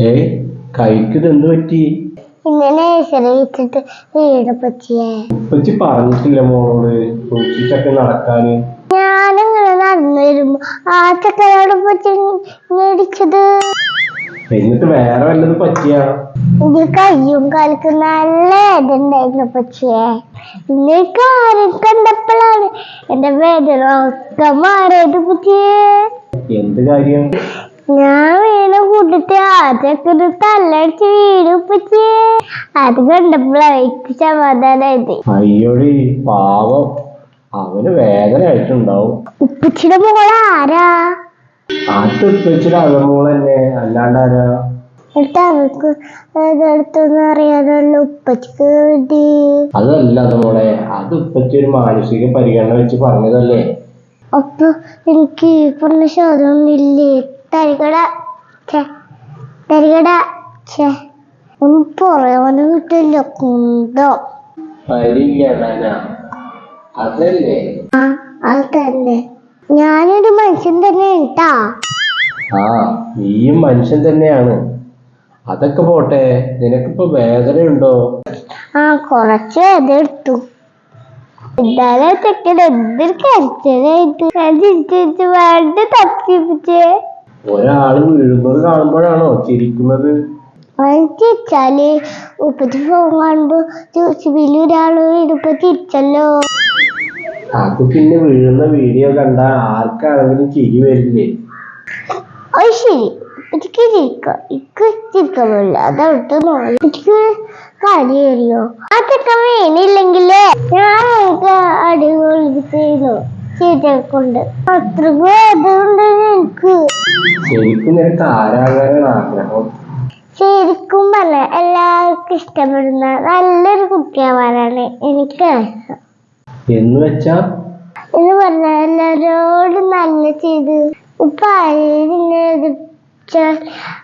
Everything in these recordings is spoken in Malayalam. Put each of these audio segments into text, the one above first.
ഏ കൈക്ക് എന്ത് പറ്റി? ഇന്നലെ വിളിച്ചിട്ട് വീട് പറ്റിയേ ഉപ്പച്ചി പറഞ്ഞിട്ടില്ല മോളോട്. സൂക്ഷിച്ചൊക്കെ നടക്കാന്. ഞാനിങ്ങനെ നടന്നു വരുമ്പോ ആ ചക്കരോട് പറ്റി മേടിച്ചത് എന്നിട്ട് വേറെ വല്ലതും പറ്റിയ? ഇത് കയ്യും കാലക്ക് നല്ല വേദന പറ്റിയേ പിന്നെ കാര്യം കണ്ടപ്പോഴാണ് എന്റെ വേദന ഒക്കെ മാറിയത് പറ്റിയേ എന്ത് കാര്യം? ഞാൻ കൂട്ടിട്ട് ആദ്യമൊക്കെ തല്ലടിച്ച് വീട് പറ്റിയേ അത് കണ്ടപ്പോഴാണ് എനിക്ക് സമാധാനായത് അയ്യോടി പാവം. അവന് വേദന ആയിട്ടുണ്ടാവും. ഉപ്പച്ചിയുടെ മോൾ ആരാ? അത് ഉപ്പച്ചിയുടെ അകമോൾ തന്നെ അല്ലാണ്ടാരാ എന്നിട്ട് അവൾക്ക് ഇതെടുത്തൊന്നും അറിയാനുള്ള. ഉപ്പച്ചിക്ക് വേണ്ടി. അതല്ല അത് മോളെ അത് ഉപ്പച്ചി ഒരു മാനസിക പരിഗണന വെച്ച് പറഞ്ഞതല്ലേ? അപ്പൊ എനിക്ക് ഈ പറഞ്ഞ തരികട ഛെ, തരികട ചേ ഒന്നും പറയാനും കിട്ടില്ല കുന്തോ. അതല്ലേ? ആ അത് തന്നെ. ഞാനൊരു മനുഷ്യൻ തന്നെ കേട്ടാ ആ നീയും മനുഷ്യൻ തന്നെയാണ്. അതൊക്കെ പോട്ടെ നിനക്കിപ്പോ വേദനയുണ്ടോ? ആ കുറച്ച് അതെടുത്തു ഇതാലെ ചെക്കൻ എന്തൊരു ചിരിച്ചു വേണ്ട തപ്പിപ്പിച്ചേ ഒരാൾ വീഴുന്നത് കാണുമ്പോഴാണോ ചിരിക്കുന്നത്? ചിരിച്ചാൽ ഉപ്പത്തി ഫോൺ കാണുമ്പോ വലിയൊരാൾ ചിരിച്ചല്ലോ. അത് പിന്നെ വീഴുന്ന വീഡിയോ കണ്ട ആർക്കാണെങ്കിലും ചിരി വരില്ലേ? അത് ശരി. ചിരിക്കാം. ചിരിക്കാൻ പറ്റില്ല അതവിടുത്തെ ആ വീണില്ലെങ്കിലേ ഞാൻ എനിക്ക് അടിപൊളി ചെയ്യുന്നു ചിരിക്കൊണ്ട് അത്രക്കും അതുകൊണ്ട് എനിക്ക്. ശരിക്കും നിനക്ക് ആരാകാനാണ് ആഗ്രഹം? ശരിക്കും പറഞ്ഞ എല്ലാവർക്കും ഇഷ്ടപ്പെടുന്ന നല്ലൊരു കുട്ടിയാവാനാണ് എനിക്ക് ആഗ്രഹം. എന്ന് വെച്ചാ? എന്ന് പറഞ്ഞ എല്ലാരോടും നല്ല ചെയ്ത് ഇപ്പൊ ആരെച്ചാൽ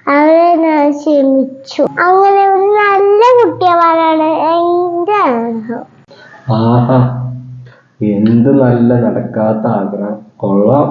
അവരെ ഞാൻ ക്ഷമിച്ചു. അങ്ങനെ ഒരു നല്ല കുട്ടിയാവാനാണ് എന്റെ ആഗ്രഹം. ആഹാ. എന്ത് നല്ല നടക്കാത്ത ആഗ്രഹം കൊള്ളാം.